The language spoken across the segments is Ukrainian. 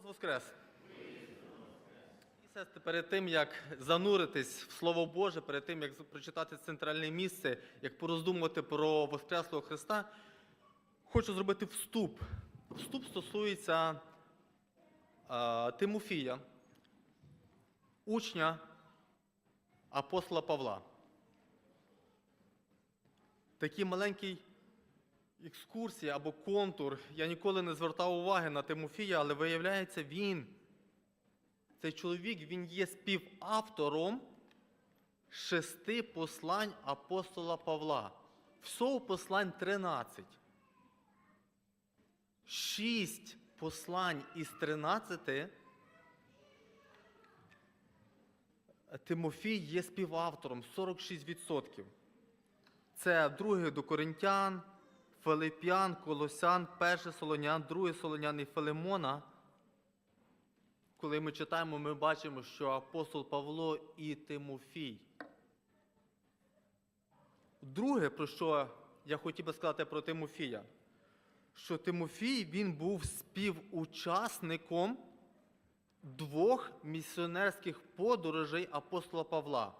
Христос Воскрес! І сестри, перед тим, як зануритись в Слово Боже, перед тим, як прочитати центральне місце, як пороздумувати про Воскреслого Христа, хочу зробити вступ. Вступ стосується е, Тимофія, учня апостола Павла. Такий маленький екскурсія або контур. Я ніколи не звертав уваги на Тимофія, але виявляється, він, цей чоловік, він є співавтором шести послань апостола Павла. Всього послань 13. Шість послань із 13 Тимофій є співавтором 46%. Це друге до Коринтян, Филип'ян, Колосян, перше Солонян, друге Солонян і Филимона. Коли ми читаємо, ми бачимо, що апостол Павло і Тимофій. Друге, про що я хотів би сказати про Тимофія, що Тимофій він був співучасником двох місіонерських подорожей апостола Павла.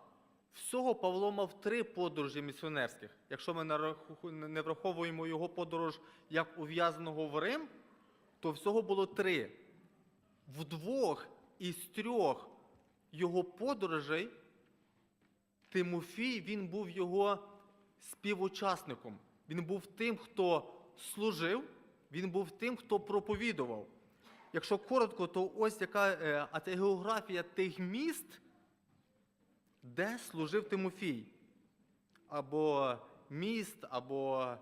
Всього Павло мав три подорожі місіонерських. Якщо ми не враховуємо його подорож як ув'язаного в Рим, то всього було три. В двох із трьох його подорожей Тимофій він був його співучасником. Він був тим, хто служив, він був тим, хто проповідував. Якщо коротко, то ось яка е, а це географія тих міст, де служив Тимофій. Або міст, або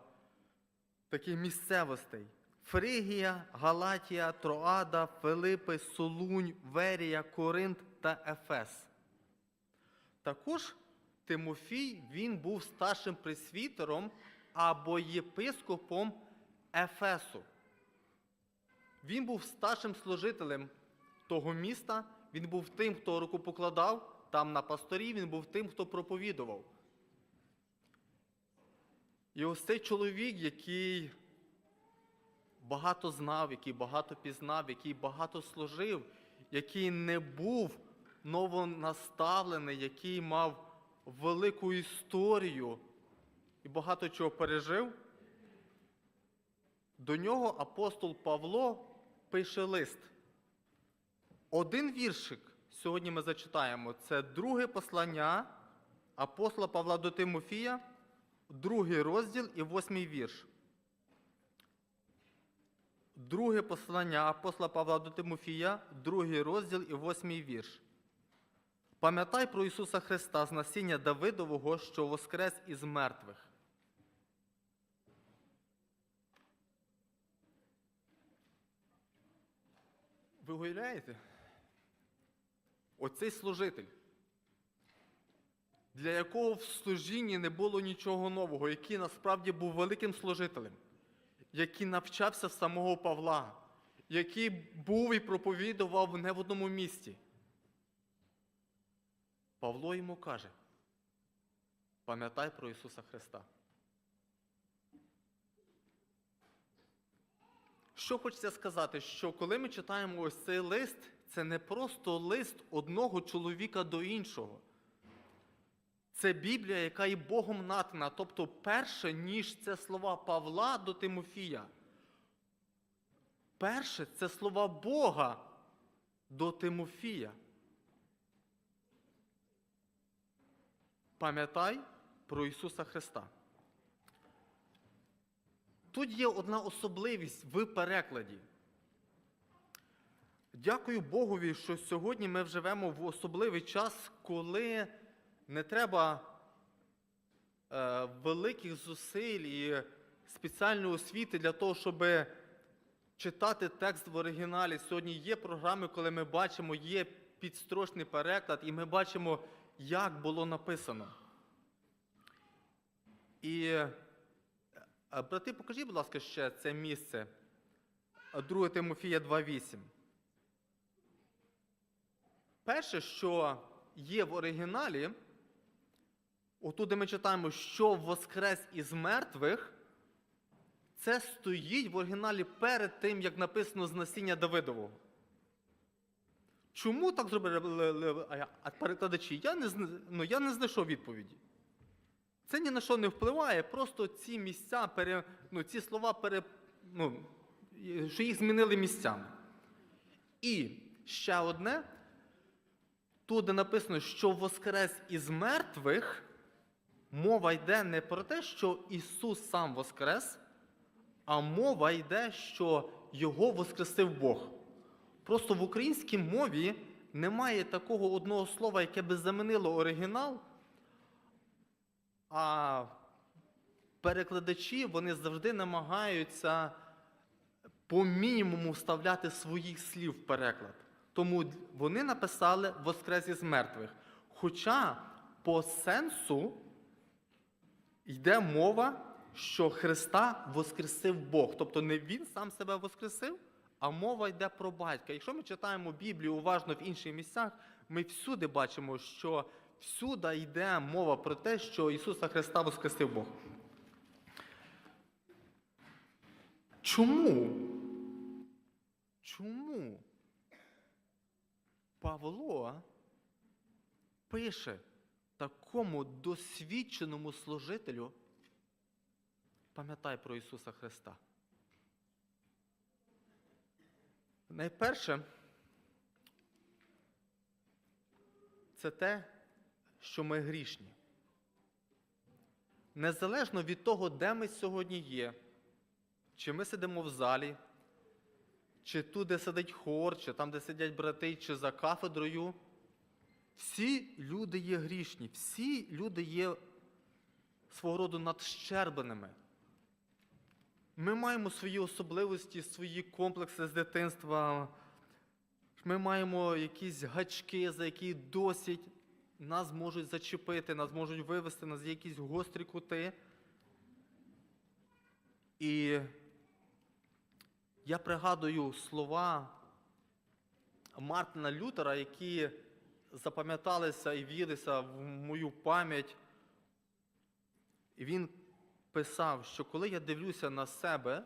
таких місцевостей. Фригія, Галатія, Троада, Филипи, Солунь, Верія, Коринт та Ефес. Також Тимофій він був старшим пресвітером або єпископом Ефесу. Він був старшим служителем того міста, він був тим, хто рукопокладав там на пасторі, він був тим, хто проповідував. І ось цей чоловік, який багато знав, який багато пізнав, який багато служив, який не був новонаставлений, який мав велику історію і багато чого пережив, до нього апостол Павло пише лист. Один віршик сьогодні ми зачитаємо. Це друге послання апостола Павла до Тимофія, другий розділ і восьмий вірш. Друге послання апостола Павла до Тимофія, другий розділ і восьмий вірш. Пам'ятай про Ісуса Христа з насіння Давидового, що воскрес із мертвих. Ви уявляєте? Оцей служитель, для якого в служінні не було нічого нового, який насправді був великим служителем, який навчався самого Павла, який був і проповідував не в одному місці. Павло йому каже: пам'ятай про Ісуса Христа. Що хочеться сказати, що коли ми читаємо ось цей лист, це не просто лист одного чоловіка до іншого. Це Біблія, яка є Богом натхнена, тобто перше, ніж це слова Павла до Тимофія. Перше це слова Бога до Тимофія. Пам'ятай про Ісуса Христа. Тут є одна особливість в перекладі. Дякую Богові, що сьогодні ми живемо в особливий час, коли не треба е, великих зусиль і спеціальної освіти для того, щоб читати текст в оригіналі. Сьогодні є програми, коли ми бачимо, є підстрочний переклад, і ми бачимо, як було написано. І е, брати, покажіть, будь ласка, ще це місце. 2 Тимофія 2.8. Перше, що є в оригіналі, отут, ми читаємо, що воскрес із мертвих, це стоїть в оригіналі перед тим, як написано з насіння Давидового. Чому так зробили а я- перекладачі? Я не, ну, я не знайшов відповіді. Це ні на що не впливає, просто ці місця, пере, ну, ці слова, пере, ну, що їх змінили місцями. І ще одне, тут де написано, що воскрес із мертвих, мова йде не про те, що Ісус сам воскрес, а мова йде, що Його воскресив Бог. Просто в українській мові немає такого одного слова, яке би замінило оригінал, а перекладачі вони завжди намагаються по мінімуму вставляти своїх слів в переклад. Тому вони написали Воскрес із мертвих. Хоча по сенсу йде мова, що Христа воскресив Бог. Тобто не Він сам себе воскресив, а мова йде про батька. Якщо ми читаємо Біблію уважно в інших місцях, ми всюди бачимо, що всюди йде мова про те, що Ісуса Христа воскресив Бог. Чому? Чому Павло пише такому досвідченому служителю, пам'ятай про Ісуса Христа? Найперше, це те, що ми грішні. Незалежно від того, де ми сьогодні є, чи ми сидимо в залі, чи тут, де сидить хор, чи там, де сидять брати, чи за кафедрою, всі люди є грішні, всі люди є свого роду надщербленими. Ми маємо свої особливості, свої комплекси з дитинства. Ми маємо якісь гачки, за які досить нас можуть зачепити, нас можуть вивести, нас якісь гострі кути. І я пригадую слова Мартина Лютера, які запам'яталися і в'їлися в мою пам'ять. І він писав, що коли я дивлюся на себе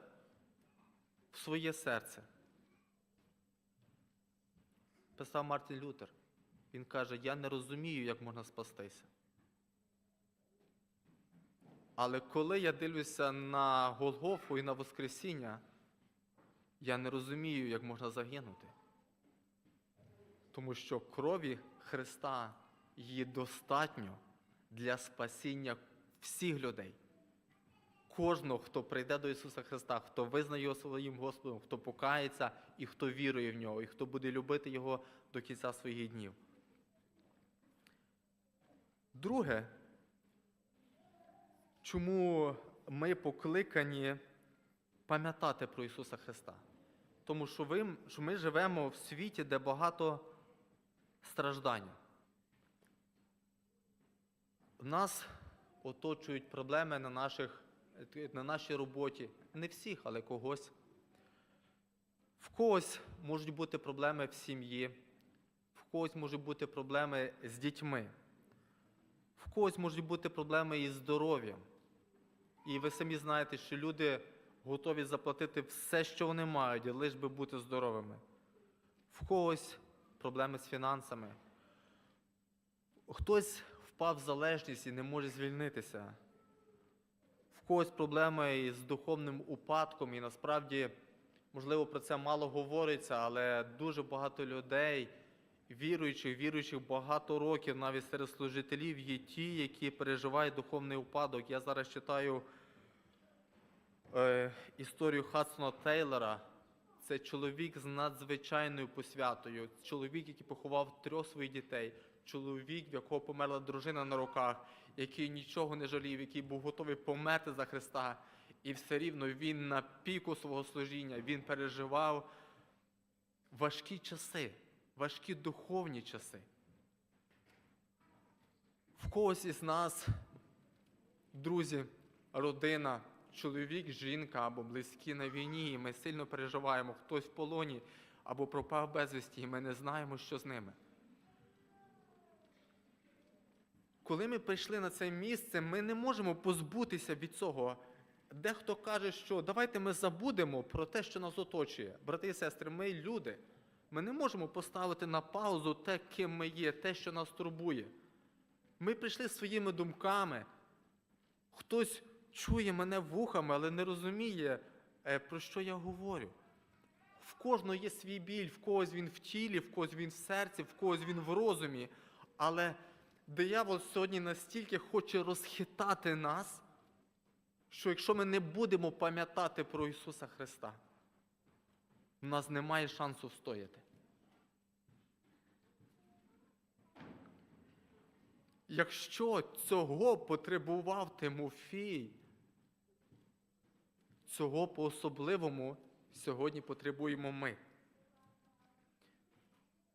в своє серце, писав Мартін Лютер, він каже, я не розумію, як можна спастися. Але коли я дивлюся на Голгофу і на Воскресіння, я не розумію, як можна загинути. Тому що крові Христа її достатньо для спасіння всіх людей. Кожного, хто прийде до Ісуса Христа, хто визнає його своїм Господом, хто покається і хто вірує в нього, і хто буде любити Його до кінця своїх днів. Друге, чому ми покликані пам'ятати про Ісуса Христа? Тому що, ви, що ми живемо в світі, де багато страждання. В нас оточують проблеми на, наших, на нашій роботі. Не всіх, але когось. В когось можуть бути проблеми в сім'ї, в когось можуть бути проблеми з дітьми, в когось можуть бути проблеми із здоров'ям. І ви самі знаєте, що люди готові заплатити все, що вони мають, лише би бути здоровими. В когось проблеми з фінансами. Хтось впав в залежність і не може звільнитися. В когось проблеми із духовним упадком, і насправді, можливо, про це мало говориться, але дуже багато людей, віруючих, віруючих багато років, навіть серед служителів, є ті, які переживають духовний упадок. Я зараз читаю е, історію Хадсона Тейлора. Це чоловік з надзвичайною посвятою, чоловік, який поховав трьох своїх дітей, чоловік, в якого померла дружина на руках, який нічого не жалів, який був готовий померти за Христа. І все рівно він на піку свого служіння, він переживав важкі часи, важкі духовні часи. В когось із нас, друзі, родина, чоловік, жінка або близькі на війні, і ми сильно переживаємо, хтось в полоні або пропав безвісті, і ми не знаємо, що з ними. Коли ми прийшли на це місце, ми не можемо позбутися від цього. Дехто каже, що давайте ми забудемо про те, що нас оточує. Брати і сестри, ми люди. Ми не можемо поставити на паузу те, ким ми є, те, що нас турбує. Ми прийшли своїми думками. Хтось чує мене вухами, але не розуміє, е, про що я говорю. В кожного є свій біль, в когось він в тілі, в когось він в серці, в когось він в розумі. Але диявол сьогодні настільки хоче розхитати нас, що якщо ми не будемо пам'ятати про Ісуса Христа, у нас немає шансу встояти. Якщо цього потребував Тимофій, цього по-особливому сьогодні потребуємо ми.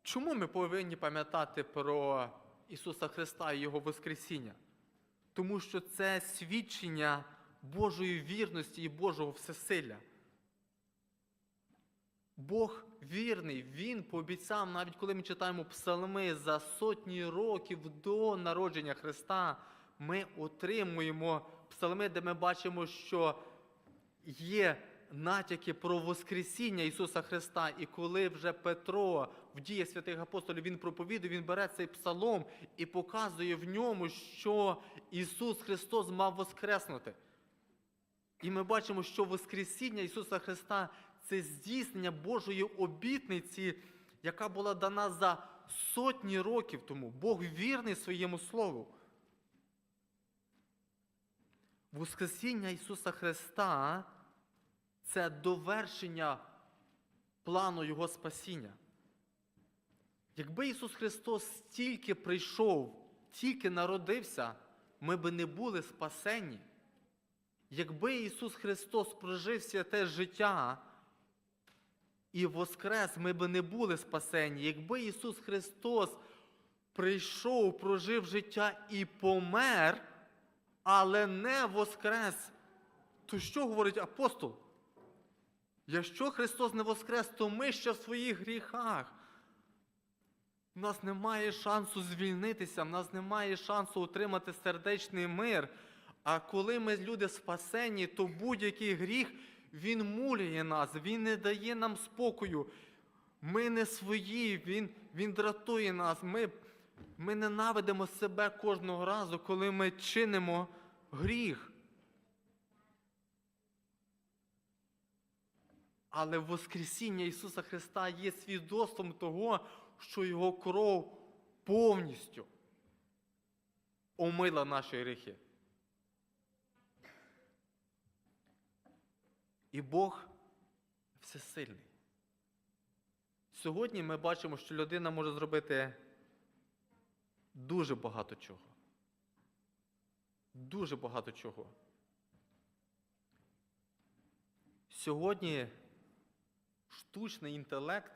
Чому ми повинні пам'ятати про Ісуса Христа і Його Воскресіння? Тому що це свідчення Божої вірності і Божого всесилля. Бог вірний, Він пообіцяв, навіть коли ми читаємо псалми за сотні років до народження Христа, ми отримуємо псалми, де ми бачимо, що є натяки про Воскресіння Ісуса Христа. І коли вже Петро в діях святих апостолів він проповідує, він бере цей псалом і показує в ньому, що Ісус Христос мав воскреснути. І ми бачимо, що Воскресіння Ісуса Христа це здійснення Божої обітниці, яка була дана за сотні років тому. Бог вірний своєму Слову. Воскресіння Ісуса Христа це довершення плану Його спасіння. Якби Ісус Христос стільки прийшов, тільки народився, ми би не були спасені. Якби Ісус Христос прожив святе життя і воскрес, ми би не були спасені. Якби Ісус Христос прийшов, прожив життя і помер, але не воскрес, то що говорить апостол? Якщо Христос не воскрес, то ми ще в своїх гріхах. У нас немає шансу звільнитися, в нас немає шансу отримати сердечний мир. А коли ми люди спасені, то будь-який гріх, він муляє нас, він не дає нам спокою. Ми не свої, він, він дратує нас. Ми, ми ненавидимо себе кожного разу, коли ми чинимо гріх. Але Воскресіння Ісуса Христа є свідоцтвом того, що Його кров повністю омила наші гріхи. І Бог всесильний. Сьогодні ми бачимо, що людина може зробити дуже багато чого. Дуже багато чого. Сьогодні штучний інтелект,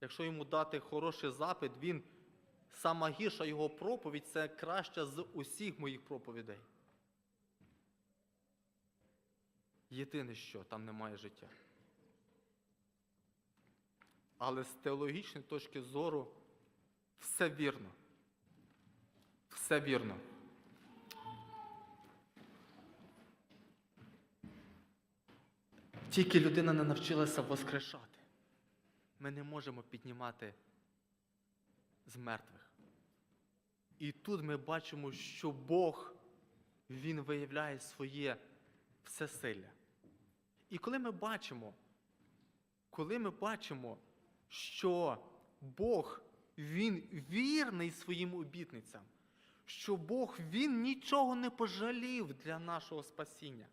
якщо йому дати хороший запит, він сама гірша його проповідь це краща з усіх моїх проповідей. Єдине що, там немає життя. Але з теологічної точки зору все вірно. Все вірно. Тільки людина не навчилася воскрешати. Ми не можемо піднімати з мертвих. І тут ми бачимо, що Бог, Він виявляє своє всесилля. І коли ми бачимо, коли ми бачимо, що Бог, Він вірний своїм обітницям, що Бог Він нічого не пожалів для нашого спасіння,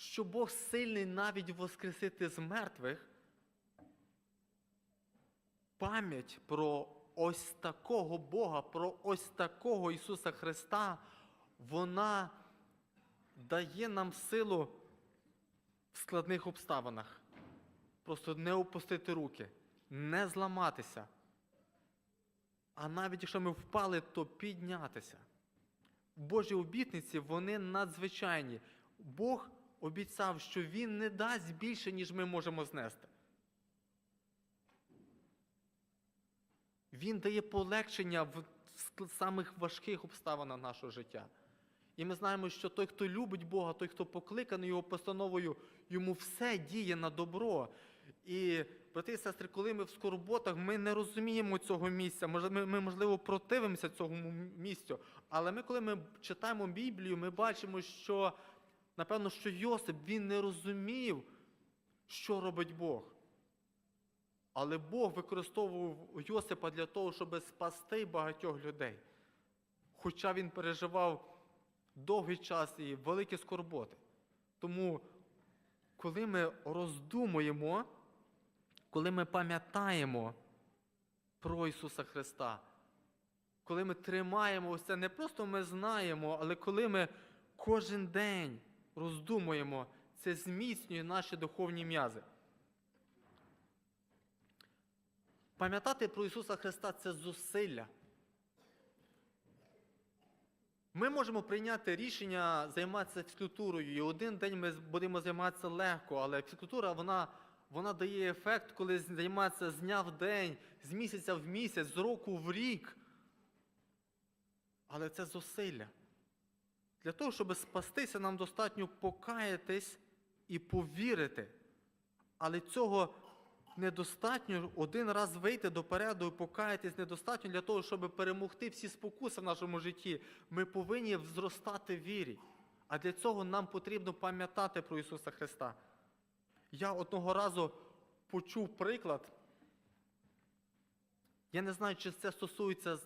що Бог сильний навіть воскресити з мертвих, пам'ять про ось такого Бога, про ось такого Ісуса Христа, вона дає нам силу в складних обставинах. Просто не опустити руки, не зламатися. А навіть якщо ми впали, то піднятися. Божі обітниці, вони надзвичайні. Бог обіцяв, що Він не дасть більше, ніж ми можемо знести. Він дає полегшення в самих важких обставинах нашого життя. І ми знаємо, що той, хто любить Бога, той, хто покликаний Його постановою, йому все діє на добро. І, брати і сестри, коли ми в скорботах, ми не розуміємо цього місця. Ми, можливо, противимося цьому місцю. Але ми, коли ми читаємо Біблію, ми бачимо, що, напевно, що Йосип він не розумів, що робить Бог. Але Бог використовував Йосипа для того, щоб спасти багатьох людей. Хоча він переживав довгий час і великі скорботи. Тому, коли ми роздумуємо, коли ми пам'ятаємо про Ісуса Христа, коли ми тримаємо ось не просто ми знаємо, але коли ми кожен день роздумуємо, це зміцнює наші духовні м'язи. Пам'ятати про Ісуса Христа це зусилля. Ми можемо прийняти рішення займатися фізкультурою, і один день ми будемо займатися легко, але фізкультура вона, вона дає ефект, коли займатися з дня в день, з місяця в місяць, з року в рік. Але це зусилля. Для того, щоб спастися, нам достатньо покаятись і повірити. Але цього недостатньо один раз вийти допереду і покаятись недостатньо для того, щоб перемогти всі спокуси в нашому житті. Ми повинні зростати в вірі. А для цього нам потрібно пам'ятати про Ісуса Христа. Я одного разу почув приклад. Я не знаю, чи це стосується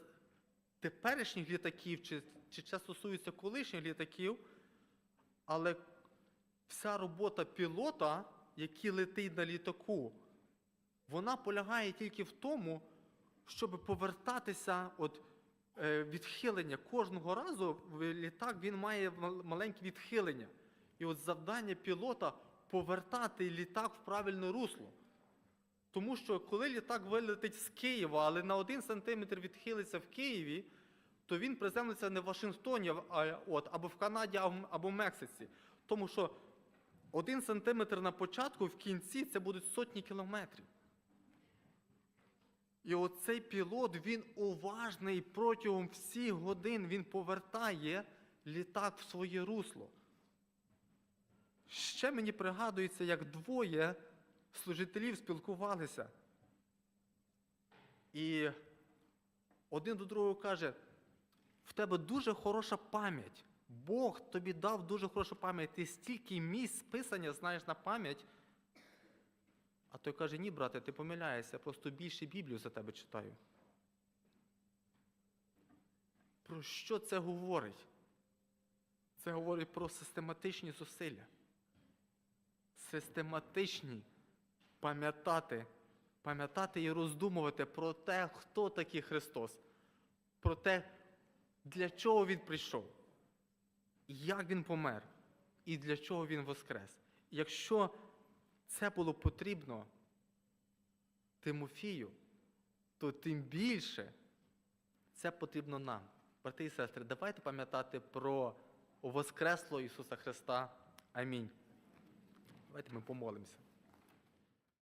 теперішніх літаків, чи, чи це стосується колишніх літаків, але вся робота пілота, який летить на літаку, вона полягає тільки в тому, щоб повертатися от, е, відхилення. Кожного разу літак він має маленьке відхилення. І от завдання пілота повертати літак в правильне русло. Тому що коли літак вилетить з Києва, але на один сантиметр відхилиться в Києві, то він приземлиться не в Вашингтоні, а от, або в Канаді, або- в Мексиці. Тому що один сантиметр на початку, в кінці це будуть сотні кілометрів. І оцей пілот, він уважний протягом всіх годин він повертає літак в своє русло. Ще мені пригадується, як двоє служителів спілкувалися. І один до другого каже: в тебе дуже хороша пам'ять. Бог тобі дав дуже хорошу пам'ять. Ти стільки місць писання знаєш на пам'ять. А той каже: ні, брате, ти помиляєшся, просто більше Біблію за тебе читаю. Про що це говорить? Це говорить про систематичні зусилля. Систематичні пам'ятати, пам'ятати і роздумувати про те, хто такий Христос, про те, для чого Він прийшов, як Він помер і для чого Він воскрес. Якщо це було потрібно Тимофію, то тим більше це потрібно нам. Брати і сестри, давайте пам'ятати про Воскресло Ісуса Христа. Амінь. Давайте ми помолимося.